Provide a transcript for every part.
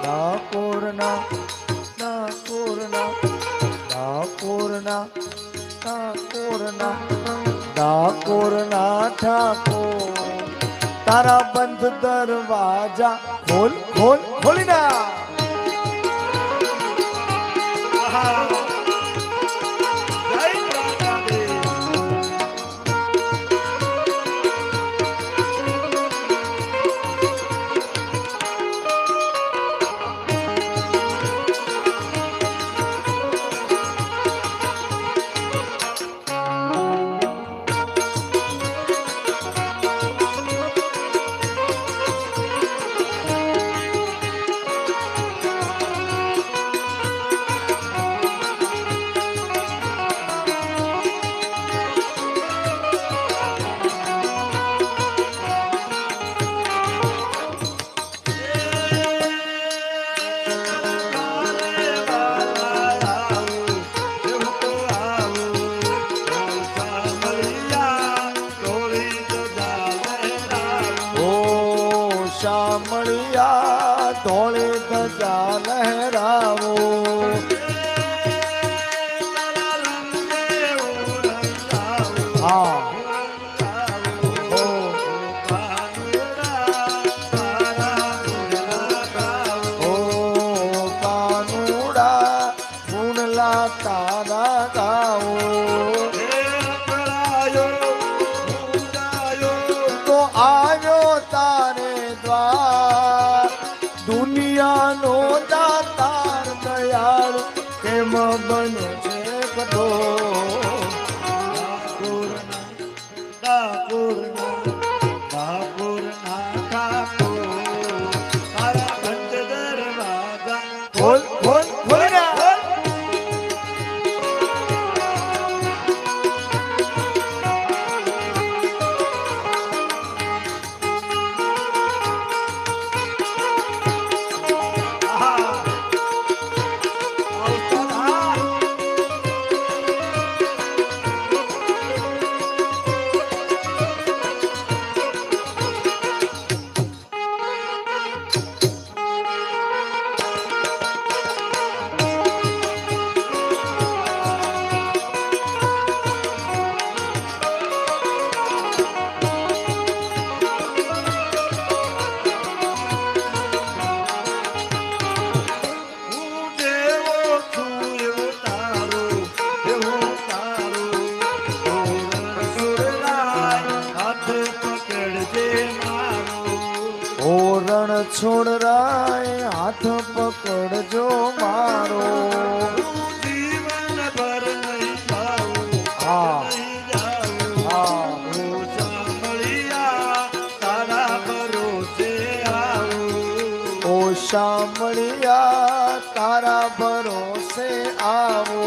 ડાકોરના ડાકોરના ડાકોરના ડાકોરના ડાકોરના ઠાકોર. તારા બંધ દરવાજા ખોલ ખોલ ખોલી ના શામળિયા ધોળે ધજા લહેરાવો. હા. ઓ કાનુડા ગુણલા કેમ બને છે કદો ખોલ ઓરણ છોડરાય હાથ પકડજો મારો. શામળિયા, તારા ભરોસે આવો.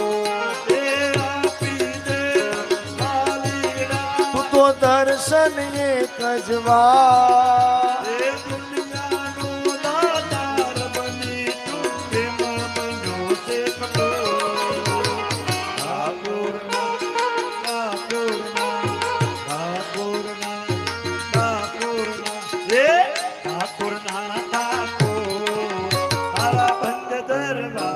તું તો દર્શન એક જ વાર